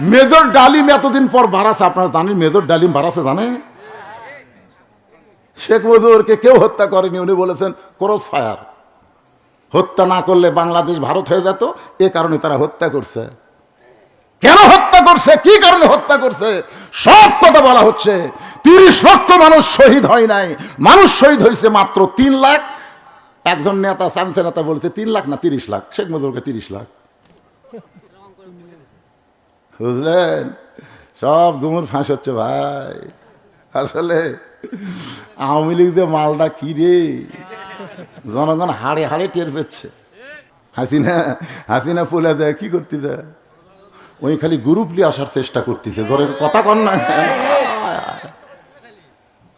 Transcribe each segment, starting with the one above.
Major ডালিম এতদিন পর বাড়াছে আপনারা জানেন মেজর ডালিম বাড়াছে জানে? শেখ মুজিবুরকে কেউ হত্যা করেনি, উনি বলেছেন ক্রস ফায়ার হত্যা না করলে বাংলাদেশ ভারত হয়ে যেত, এ কারণে তারা হত্যা করছে। কেন হত্যা করছে? কি কারণে হত্যা করছে? সব কথা বলা হচ্ছে। তিরিশ লক্ষ মানুষ শহীদ হয় নাই। মানুষ শহীদ হয়েছে মাত্র তিন লাখ। একজন নেতা সামসে নেতা বলেছে তিন লাখ না তিরিশ লাখ? শেখ মুজিবুরকে তিরিশ লাখ। বুঝলেন? সব গুমুর ফাঁস হচ্ছে ভাই। আসলে আওয়ামী লীগ যে মালটা কি রে? জনগণ হাড়ে হাড়ে টের পেচ্ছে। হাসিনা হাসিনা ফুলে দেয়, কি করতে দেয় ওই খালি গ্রুপ নিয়ে আসার চেষ্টা করতেছে জোরে কথা কন না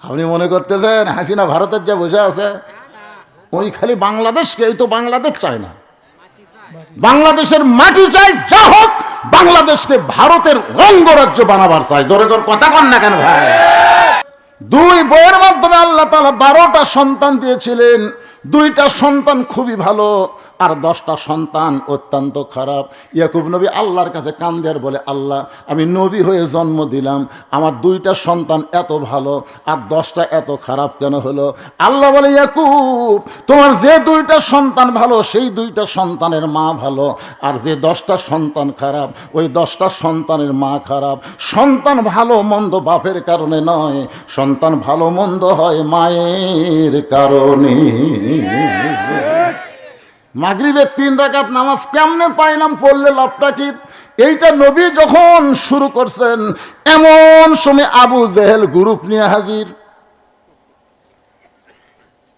আপনি মনে করতেছেন হাসিনা ভারতের যা বসে আছে ওই খালি বাংলাদেশকে এই তো বাংলাদেশ চায় না। বাংলাদেশের মাটি চাই, যা হোক! বাংলাদেশকে ভারতের অঙ্গরাজ্য বানাবার চাই। জোরে কর কথা কন না কেন ভাই? দুই বইয়ের মাধ্যমে আল্লাহ তালা বারোটা সন্তান দিয়েছিলেন। দুইটা সন্তান খুবই ভালো। আর দশটা সন্তান অত্যন্ত খারাপ। ইয়াকুব নবী আল্লাহর কাছে কান্দের বলে, আল্লাহ, আমি নবী হয়ে জন্ম দিলাম, আমার দুইটা সন্তান এত ভালো, আর দশটা এত খারাপ কেন হলো? আল্লাহ বলে, ইয়াকুব, তোমার যে দুইটা সন্তান ভালো, সেই দুইটা সন্তানের মা ভালো, আর যে দশটা সন্তান খারাপ, ওই দশটা সন্তানের মা খারাপ। সন্তান ভালো, মন্দ বাপের কারণে নয়, সন্তান ভালো, মন্দ হয় মায়ের কারণে। মাগরিবের তিন রাকাত নামাজ কেমনে পাইলাম পড়লে লাভটা কি? এইটা নবী যখন শুরু করছেন, এমন সময় আবু জেহেল গ্রুপ নিয়ে হাজির।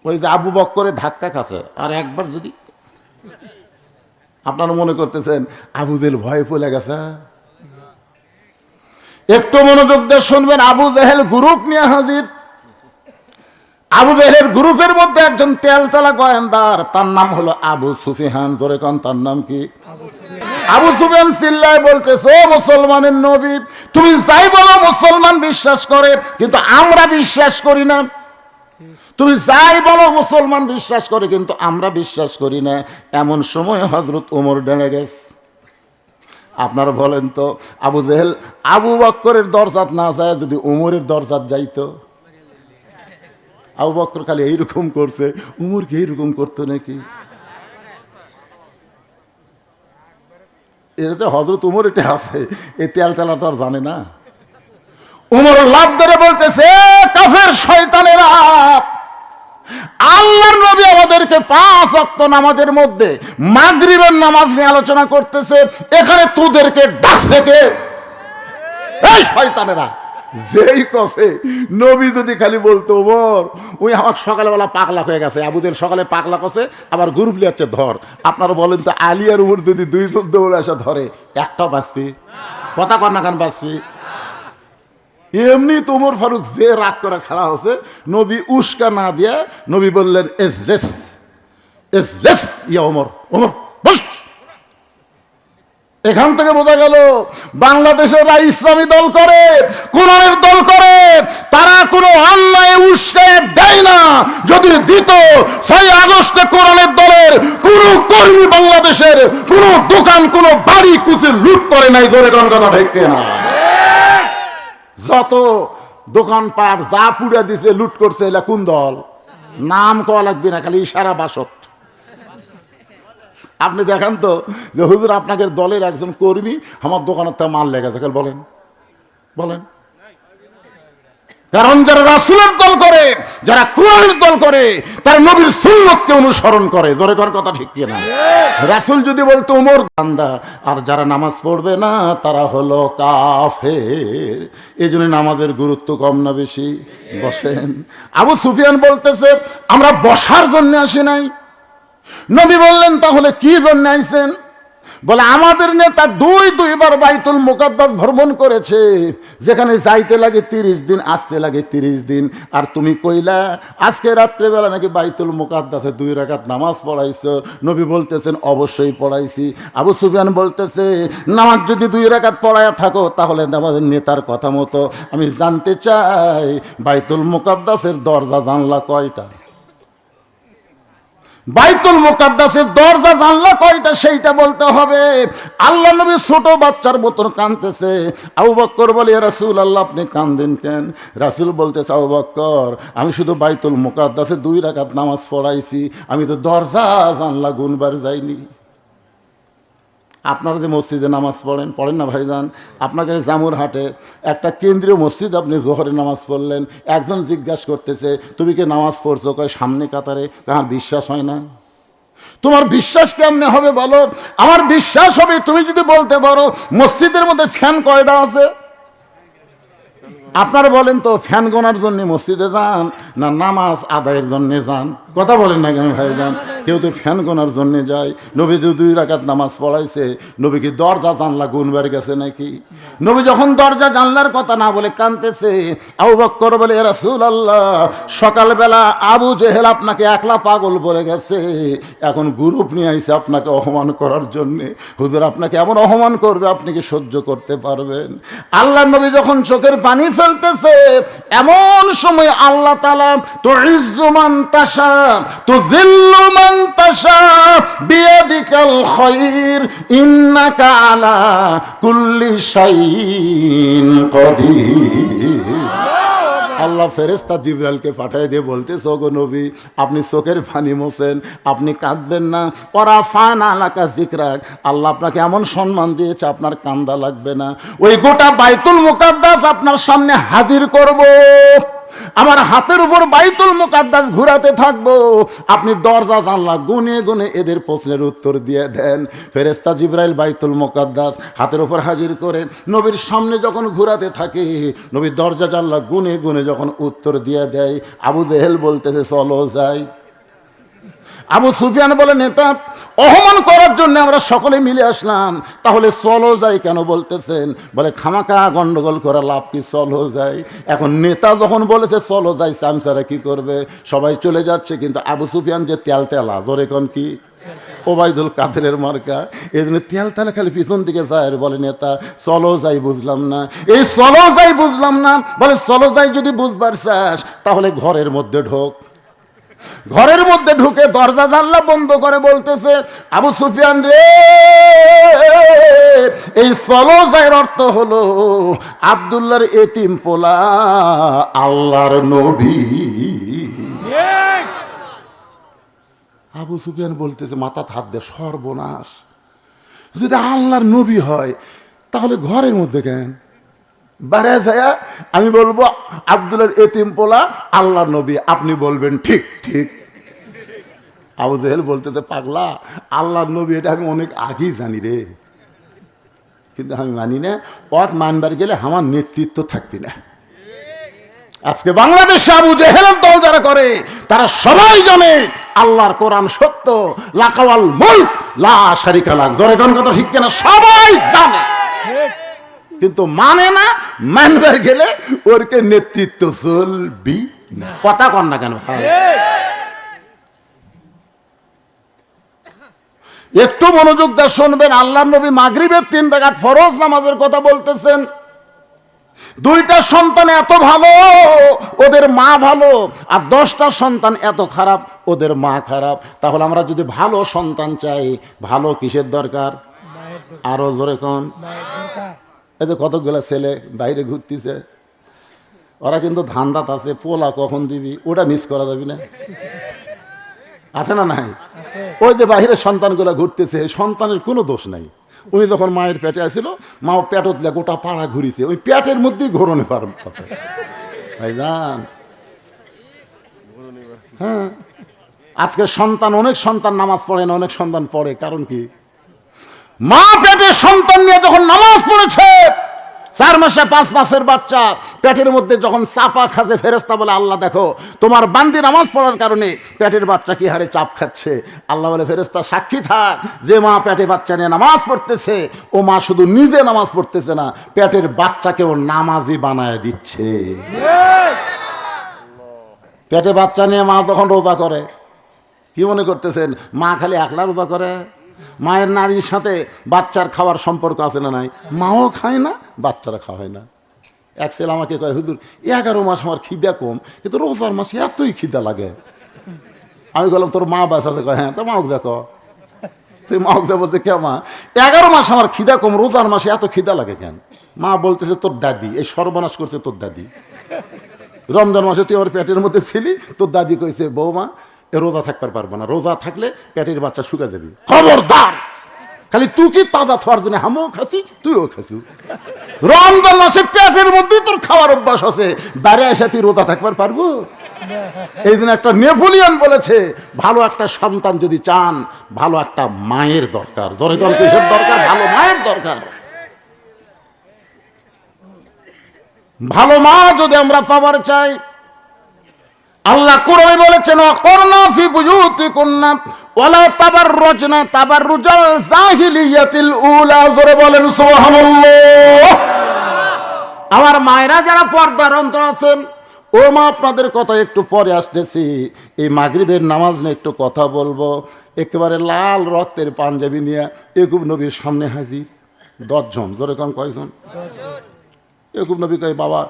ওই যে আবু বক করে ধাক্কা খাচ্ছে, আর একবার যদি আপনারা মনে করতেছেন, আবু জেহেল ভয় পড়ে গেছে। একটু মনোযোগ দিয়ে শুনবেন, আবু জেহেল গ্রুপ নিয়ে হাজির। আবু জেহেলের গ্রুপের মধ্যে একজন তেলতলা গোয়েন্দার, তার নাম হলো আবু সুফিহান জোরে কন, তার নাম কি? আবু সুফিয়ান সিল্লায় বলতেছে মুসলমানের নবী, তুমি যাই বলো মুসলমান বিশ্বাস করে, কিন্তু আমরা বিশ্বাস করি না। তুমি যাই বলো মুসলমান বিশ্বাস করে, কিন্তু আমরা বিশ্বাস করি না। এমন সময় হজরত ওমর ডেনে গেছে। আপনারা বলেন তো, আবু জেহেল আবু বক্করের দরজাত না যায় যদি উমরের দরজাত যাইতো? আবু বক্কর খালি এইরকম করছে উমরকে এইরকম করতো নাকি? এটাতে হজরত উমর এটা আছে, এ তেল তেলা তো আর জানে না। উমর লাভ ধরে বলতেছে, "এ কাফের শয়তানেরা, আল্লাহর নবী আমাদেরকে পাঁচ অক্ত নামাজের মধ্যে মাগরিবের নামাজ নিয়ে আলোচনা করতেছে, এখানে তোদেরকে ডাকছে কে? এই শয়তানেরা। যেই কসে, নবী যদি খালি বলতো, ওমর, ওই আমার সকালবেলা পাকলা হয়ে গেছে আবুদের সকালে পাকলা কষে আবার গ্রুপ লিয়াচ্ছে ধর। আপনারা বলেন তো আলিয়ার উমর যদি দুইজন দৌড়ে আসা, ধরে একটাও বাঁচবি? কথা না কেন বাঁচবি? এমনি তোমর ফারুক যে রাগ করে খেলা হচ্ছে, নবী উস্কা না দিয়ে নবী বললেন এস লেস এস লেস ইয়া ওমর ওমর, বস। এখান থেকে বোঝা গেল, বাংলাদেশেরা ইসলামী দল করে, কোরআনের দল করে, তারা কোনো অন্যায় উস্কায় দেয় না। যদি দিত, ছয় আগস্টে কোরআনের দলের কোন কর্মী বাংলাদেশের কোন দোকান, কোন বাড়ি কুচে লুট করে নাই, জোরে কোন কথা না যত দোকানপাট যা পুড়ে দিছে, লুট করছে, এলা কোন দল? নাম কওয়া লাগবে না, খালি ইশারা বাসট আপনি দেখেন তো যে হুজুর আপনাকে দলের একজন কর্মী আমার দোকানের তা মাল লেগেছে। খালি বলেন। বলেন। কারণ যারা রাসুলের দল করে, যারা কোরআনের দল করে, তার নবীর সুন্নতকে অনুসরণ করে। জোরে কর কথা ঠিক কিনা? রাসুল যদি বলতো, উমর, বান্দা, আর যারা নামাজ পড়বে না, তারা হলো কাফের। এই জন্য নামাজের গুরুত্ব কম না বেশি। বসেন। আবু সুফিয়ান বলতেছে, আমরা বসার জন্য আসি নাই। নবী বললেন, তাহলে কি জন্য আইছেন? বলে, আমাদের নেতা দুই দুইবার বাইতুল মুকাদ্দাস ভ্রমণ করেছে। যেখানে যাইতে লাগে তিরিশ দিন, আসতে লাগে তিরিশ দিন। আর তুমি কইলা, আজকে রাত্রেবেলা নাকি বাইতুল মুকাদ্দাসে দুই রাকাত নামাজ পড়াইছো? নবী বলতেছেন, অবশ্যই পড়াইছি। আবু সুফিয়ান বলতেছে, নামাজ যদি দুই রাকাত পড়ায়া থাকো, তাহলে আমাদের নেতার কথা মতো। আমি জানতে চাই, বাইতুল মুকাদ্দাসের দরজা জানলা কয়টা? বাইতুল মুকাদ্দাসের দরজা, জানলা কয়টা সেইটা বলতে হবে। আল্লাহ নবী ছোট বাচ্চার মতন কাঁদতেছে। আবু বক্কর বলে রাসুল আল্লাহ আপনি কান্দেন কেন? রাসুল বলতেছে, আবু বক্কর, আমি শুধু বাইতুল মুকাদ্দাসে দুই রাকাত নামাজ পড়াইছি। আমি তো দরজা, জানলা গুনবার যাইনি। আপনারা যে মসজিদে নামাজ পড়েন পড়েন না ভাইজান? আপনাকে জামুরহাটে একটা কেন্দ্রীয় মসজিদ আপনি জোহরে নামাজ পড়লেন, একজন জিজ্ঞাসা করতেছে, তুমি কি নামাজ পড়ছো? কয়, সামনে কাতারে। কার বিশ্বাস হয় না। তোমার বিশ্বাস কেমনে হবে বলো? আমার বিশ্বাস হবে, তুমি যদি বলতে পারো, মসজিদের মধ্যে ফ্যান কয়টা আছে? আপনারা বলেন তো, ফ্যান গোনার জন্য মসজিদে যান না নামাজ আদায়ের জন্য যান? কথা বলেন না কেন ভাই যান কেউ তো ফ্যান গোনার জন্য যায়। নবী যে দুই রাকাত নামাজ পড়াইছে। নবী কি দরজা জানলা গুনবার গেছে নাকি? নবী যখন দরজা জানলার কথা না বলে কানতেছে, আবু বক্কর বলে রাসূল আল্লাহ সকালবেলা আবু জেহেল আপনাকে একলা পাগল বলে গেছে। এখন গ্রুপ নিয়ে আইছে আপনাকে অপমান করার জন্যে। হুজুর, আপনাকে এমন অপমান করবে, আপনি কি সহ্য করতে পারবেন? আল্লাহ নবী যখন চোখের পানি ফেলতেছে, এমন সময় আল্লাহ তালা তো ইজ্জুমান তাসা তো জিল্লুমান আল্লাহ ফেরেস্তা জিব্রাইলকে পাঠিয়ে দিয়ে বলতে গো নবী, আপনি চোখের ফানি মোছেন, আপনি কাঁদবেন না। ওরা ফান আলাকা জিকরাক আল্লাহ আপনাকে এমন সম্মান দিয়েছে, আপনার কান্দা লাগবে না। ওই গোটা বাইতুল মুকাদ্দাস আপনার সামনে হাজির করব। আমার হাতের উপর বাইতুল মোকাদ্দাস ঘুরাতে থাকব। আপনি দরজা, জানলা গুনে গুনে এদের প্রশ্নের উত্তর দিয়ে দেন। ফেরেস্তা জিব্রাইল বাইতুল মোকাদ্দাস হাতের উপর হাজির করে নবীর সামনে যখন ঘুরাতে থাকে নবীর দরজা, জানলা গুনে গুনে যখন উত্তর দিয়ে দেয়, আবু জেহেল বলতেছে, চলো যাই। আবু সুফিয়ান বলে, নেতা অহমান করার জন্য আমরা সকলে মিলে আসলাম। তাহলে চলো যাই কেন বলতেছেন? বলে খামাকা গন্ডগোল করা লাভ কি? চলো যাই। এখন নেতা যখন বলেছে, চলো যাই, সামসারা কি করবে? সবাই চলে যাচ্ছে, কিন্তু আবু সুফিয়ান যে তেল তেলা, জোরে কোন কি? ওবায়দুল কাদেরের মার্কা। এই জন্য তেল তেলে খালি পিছন দিকে যায়। বলে, নেতা, চলো যাই, বুঝলাম না। এই চলো যাই, বুঝলাম না। বলে, চলো যাই যদি বুঝবার চাস, তাহলে ঘরের মধ্যে ঢোক। ঘরের মধ্যে ঢুকে দরজা জানলা বন্ধ করে বলতেছে, আবু সুফিয়ান রে, এই সলজায়ের অর্থ হলো আবদুল্লাহর এতিম পোলা, আল্লাহর নবী। আবু সুফিয়ান বলতেছে, মাথা হাত দে, সর্বনাশ। যদি আল্লাহর নবী হয়, তাহলে ঘরের মধ্যে কেন? আমি বলব, আব্দুলের এতিম পোলা আল্লাহ নবী, আপনি বলবেন ঠিক ঠিক। আবু জেহেল বলতেছে, পাগলা আল্লাহ নবী, এটা আমি অনেক আগেই জানি রে। কিন্তু আমি মানি না, পথ মানবার গেলে আমার নেতৃত্ব থাকবে না। আজকে বাংলাদেশে আবু জেহেলের দল যারা করে, তারা সবাই জানে আল্লাহর কোরআন সত্য, লাকাওয়াল মুলক, লা শারিকা লাক। জোরে কথা ঠিক কিনা? সবাই জানে। কিন্তু মানে না মানবার গেলে ওরকে নেতৃত্ব চলবি কথা কন না কেন? ভাই একটু মনোযোগ দিয়ে শুনবেন, আল্লাহ নবী মাগরিবের তিন টাকা ফরজ নামাজের কথা বলতেছেন। দুইটা সন্তান এত ভালো, ওদের মা ভালো, আর দশটা সন্তান এত খারাপ, ওদের মা খারাপ। তাহলে আমরা যদি ভালো সন্তান চাই, ভালো কিসের দরকার? আরও জোরে কোন। এই যে কতগুলো ছেলে বাইরে ঘুরতেছে ওরা কিন্তু ধান্দাত আছে পোলা কখন দিবি ওটা মিস করা যাবি না। আছে না নাই? ওই যে বাইরে সন্তানগুলো ঘুরতেছে সন্তানের কোনো দোষ নাই। উনি যখন মায়ের পেটে আসছিল মা পেটত গোটা পাড়া ঘুরিছে ওই পেটের মধ্যেই ঘোরণে পারেন ভাই যান হ্যাঁ। আজকে সন্তান অনেক সন্তান নামাজ পড়ে না অনেক সন্তান পড়ে কারণ কি? মা পেটে সন্তান নিয়ে যখন নামাজ পড়েছে, চার মাসে পাঁচ মাসের বাচ্চা, পেটের মধ্যে যখন চাপা খাজে ফেরেস্তা বলে, আল্লাহ দেখো, তোমার বান্দি নামাজ পড়ার কারণে পেটের বাচ্চা কি হারে চাপ খাচ্ছে? আল্লাহ বলে ফেরেস্তা সাক্ষী থাক, যে মা পেটে বাচ্চা নিয়ে নামাজ পড়তেছে, ও মা শুধু নিজে নামাজ পড়তেছে না, পেটের বাচ্চাকেও নামাজি বানায় দিচ্ছে। পেটে বাচ্চা নিয়ে মা যখন রোজা করে, কি মনে করতেছেন? মা খালি একলা রোজা করে? মায়ের নারীর সাথে বাচ্চার খাওয়ার সম্পর্ক আছে না নাই? মাও খায় না বাচ্চারা খাওয়ায় না। এক ছেলে আমাকে কয় হুজুর এগারো মাস আমার খিদা কম কিন্তু রোজার মাসে এতই খিদা লাগে। আমি বললাম তোর মা বাস আছে কয়, হ্যাঁ তো মাওক দেখো তুই মাওক যা বলতে কে মা? এগারো মাস আমার খিদা কম রোজার মাসে এত খিদা লাগে কেন? মা বলতেছে তোর দাদি এই সর্বনাশ করছে তোর দাদি। রমজান মাসে তুই আমার পেটের মধ্যে ছিলি তোর দাদি কইছে বৌমা রোজা থাকতে পারব না। রোজা থাকলে পেটের বাচ্চা শুকা যাবি। খবরদার! খালি তুই কি তাজা থার জন্য? আমিও খাসি, তুইও খাসি। রমজান মাসে পেটের মধ্যে তোর খাওয়ার অভ্যাস আছে। বাইরে এসে তুই রোজা থাকবার পারব? এই দিন একটা নেপোলিয়ন বলেছে, ভালো একটা সন্তান যদি চান, ভালো একটা মায়ের দরকার। জনগণ কিসের দরকার? ভালো মায়ের দরকার। ভালো মা যদি আমরা পাবার চাই আল্লাহ কোরআনে বলেছেন করোনা ফি বুজুতি কন্যা ওয়ালা তাবাররুজনা, তাবাররুজাল জাহিলিয়াতিল উলা। জোরে বলেন, সুবহানাল্লাহ। আমার মায়েরা যারা পর্দার অন্তর আছেন, ও মা, আপনাদের কথা একটু পরে আসতেছি। এই মাগরিবের নামাজ নিয়ে একটু কথা বলব। একেবারে লাল রক্তের পাঞ্জাবি নিয়ে একুব নবীর সামনে হাজির। দশজন, জোরে কন কয়জন? একুব নবী কয়, বাবা,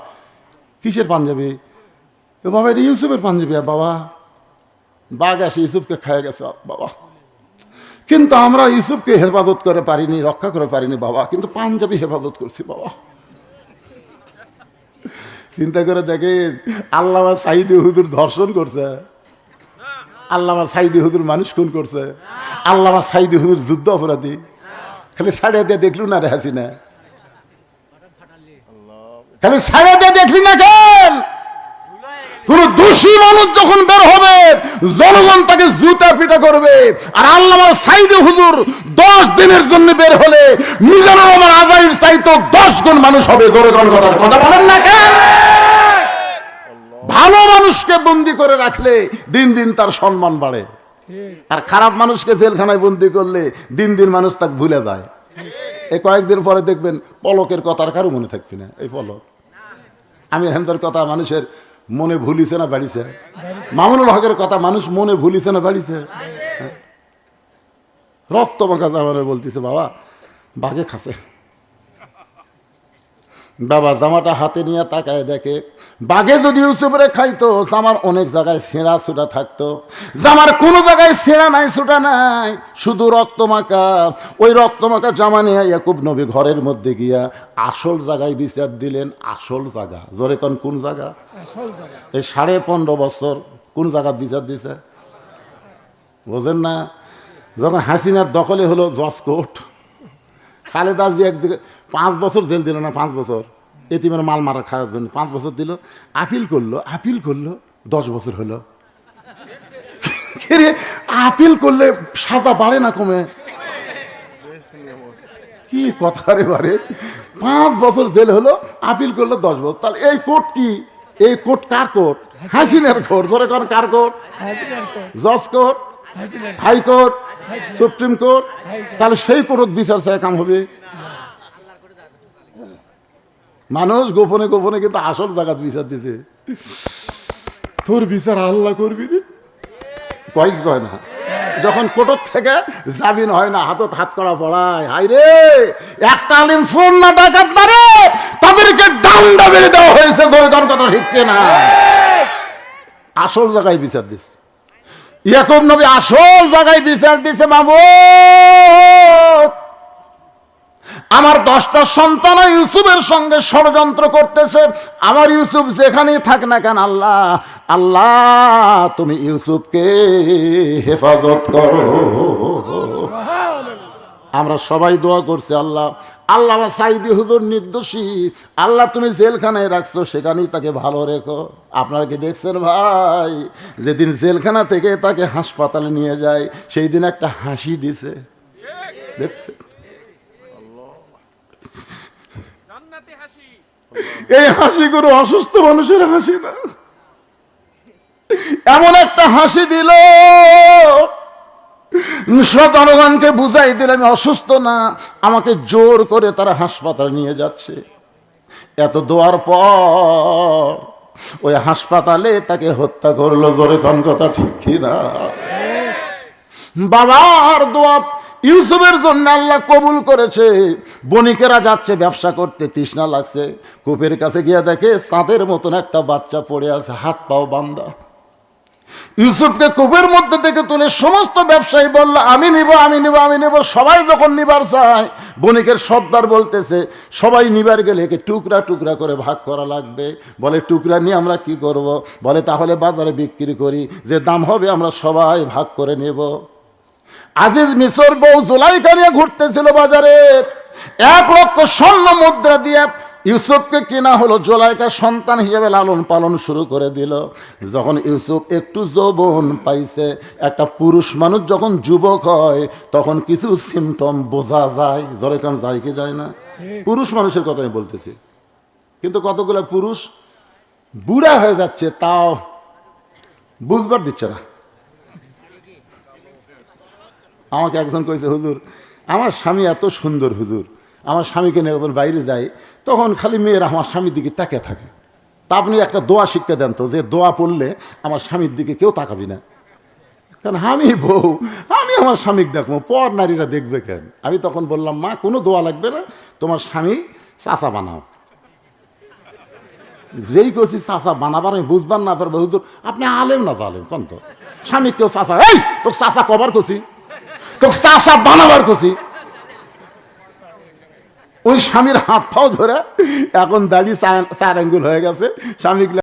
কিসের পাঞ্জাবি? বাবা, এটা ইউসুফের পাঞ্জাবি, আর বাবা, বাঘ আসে, ইউসুফকে খায় গেছে, বাবা। কিন্তু আমরা ইউসুফকে হেফাজত করে পারিনি, রক্ষা করে পারিনি, বাবা। কিন্তু পাঞ্জাবি হেফাজত করছি, বাবা। চিন্তা করে দেখেন, আল্লামা সাইদি হুজুর ধর্ষণ করছে। আল্লামা সাইদি হুজুর মানুষ খুন করছে। আল্লামা সাইদি হুজুর যুদ্ধ অপরাধী। খালি সাড়ে দিয়ে দেখলু না রে হাসিনা? খালি সাড়ে দিয়ে দেখলি না কেন? কোন দোষী মানুষ যখন বের হবে, জনগণ তাকে জুতা পিটা করবে। আর আল্লামা সাইদে হুজুর দশ দিনের জন্য বের হলে মিজানুর রহমান আজারির চাইতো দশ গুণ মানুষ হবে জনগণ কথার কথা বলেন না কেন? ভালো মানুষকে বন্দি করে রাখলে দিন দিন তার সম্মান বাড়ে। আর খারাপ মানুষকে জেলখানায় বন্দি করলে দিন দিন মানুষ তাকে ভুলে যায়। এই কয়েকদিন পরে দেখবেন পলকের কথা আর কারও মনে থাকবে না, এই পলক। আমি হেমদার কথা মানুষের মনে ভুলিছে না বাড়িছে? মামুনুল হকের কথা মানুষ মনে ভুলিছে না বাড়িছে। রক্ত মাখা জামানে বলতেছে বাবা বাঘে খাসে। বাবা জামাটা হাতে নিয়ে তাকায় দেখে বাঘে যদি ইউসুফরে খাইতো জামার অনেক জায়গায় ছেঁড়া ছুটা থাকতো। জামার কোনো জায়গায় ছেঁড়া নাই ছুটা নাই শুধু রক্ত মাখা ওই রক্ত মাখা জামা নিয়ে ইয়াকুব নবী ঘরের মধ্যে গিয়া আসল জায়গায় বিচার দিলেন আসল জায়গা। জোরে কন কোন জায়গা? এই সাড়ে পনেরো বছর কোন জায়গা বিচার দিছে? বোঝেন না? যখন হাসিনার দখলে হলো জজ কোর্ট। খালেদা জি একদিকে পাঁচ বছর জেল দিল না পাঁচ বছর। এতিমের মাল মারা খাওয়ার জন্য পাঁচ বছর দিল। আপিল করল আপিল করল দশ বছর হলো। আপিল করলে সাজা বাড়ে না কমে? কি কথা রে বারে পাঁচ বছর জেল হলো আপিল করল দশ বছর। তাহলে এই কোর্ট কি? এই কোর্ট কার কোর্ট? হাসিনের কোর্ট। ধরে কর কার কোর্ট। জজ court. High court supreme court তাহলে সেই কোর্ট বিচার চায় কাম হবে। মানুষ গোপনে গোপনে কিন্তু আসল জায়গাত বিচার দিছে। তোর বিচার আল্লাহ করবি রে। কয় কি কয় না? যখন কোটর থেকে জামিন হয় না হাতত হাত করা পড়ায় হাই রে একটা আলিম ফোন না ডাকাত না রে তাদেরকে ডান্ডা বেড়ে দেওয়া হয়েছে ধরে কথা ঠিক না আসল জায়গায় বিচার দিচ্ছে ইয়াকুব নবী আসল জায়গায় বিচার দিছে মামু আমার দশটা সন্তান ইউসুফের সঙ্গে ষড়যন্ত্র করতেছে। আমার ইউসুফ যেখানেই থাক না কেন, আল্লাহ আল্লাহ, তুমি ইউসুফকে হেফাজত করো। আমরা সবাই দোয়া করছি আল্লাহ। আল্লাহ সাইদি হুজুর নির্দোষী। আল্লাহ তুমি জেলখানায় রাখছো সেখানেই তাকে ভালো রেখো। আপনারা কি দেখছেন ভাই? যেদিন জেলখানা থেকে তাকে হাসপাতালে নিয়ে যায় সেই দিন একটা হাসি দিছে। দেখছেন? হাসি। এই হাসি কোনো অসুস্থ মানুষের হাসি না। এমন একটা হাসি দিল। জনগণকে বুঝাই দিলে আমি অসুস্থ না। আমাকে জোর করে তারা হাসপাতালে নিয়ে যাচ্ছে। এত দোয়ার পর ওই হাসপাতালে তাকে হত্যা করল, জোরে কন কথা ঠিক কিনা? বাবার দোয়া ইউসুফের জন্য আল্লাহ কবুল করেছে। বণিকেরা যাচ্ছে, ব্যবসা করতে, তৃষ্ণা লাগছে। কূপের কাছে গিয়ে দেখে চাঁদের মতন একটা বাচ্চা পড়ে আছে হাত পাও বান্দা। ইউসুফকে কূপের মধ্যে থেকে তুলে সমস্ত ব্যবসায়ী বলল, আমি নিব আমি নিব আমি নিব। সবাই যখন নিবার চায়, বণিকের সর্দার বলতেছে, সবাই নিবার গেলে একে টুকরা টুকরা করে ভাগ করা লাগবে। বলে, টুকরা নিয়ে আমরা কি করব? বলে, তাহলে বাজারে বিক্রি করি, যে দাম হবে আমরা সবাই ভাগ করে নেব। আজিজ মিশর বউ জুলাইকা নিয়ে ঘুরতেছিল বাজারে। এক লক্ষ স্বর্ণ মুদ্রা দিয়ে ইউসুফকে কিনা হলো জোলাইকা সন্তান হিসেবে লালন পালন শুরু করে দিল। যখন ইউসুফ একটু যৌবন পাইছে একটা পুরুষ মানুষ যখন যুবক হয় তখন কিছু সিমটম বোঝা যায়। জলে কান যায় কি যায় না? পুরুষ মানুষের কথা আমি বলতেছি। কিন্তু কতগুলো পুরুষ বুড়া হয়ে যাচ্ছে তাও বুঝবার দিচ্ছে না। আমাকে একজন কইছে হুজুর আমার স্বামী এত সুন্দর হুজুর। আমার স্বামীকে নিয়ে যখন বাইরে যাই, তখন খালি মেয়েরা আমার স্বামীর দিকে তাকে থাকে। তা আপনি একটা দোয়া শিক্ষা দেন তো, যে দোয়া পড়লে আমার স্বামীর দিকে কেউ তাকাবি না। কারণ আমি বউ, আমি আমার স্বামীকে দেখব, পর নারীরা দেখবে কেন? আমি তখন বললাম, মা, কোনো দোয়া লাগবে না, তোমার স্বামী চাচা বানাও। যেই করছি চাচা বানাবার, আমি বুঝবার না পারব, হুজুর, আপনি আলেম না আলেম, কোন তো? স্বামী কেউ চাচা, এই তো চাচা কবার করছি তো চাচা বানাবার করছি ওই স্বামীর হাত পাও ধরে এখন দাঁড়িয়ে চার আঙ্গুল হয়ে গেছে। স্বামী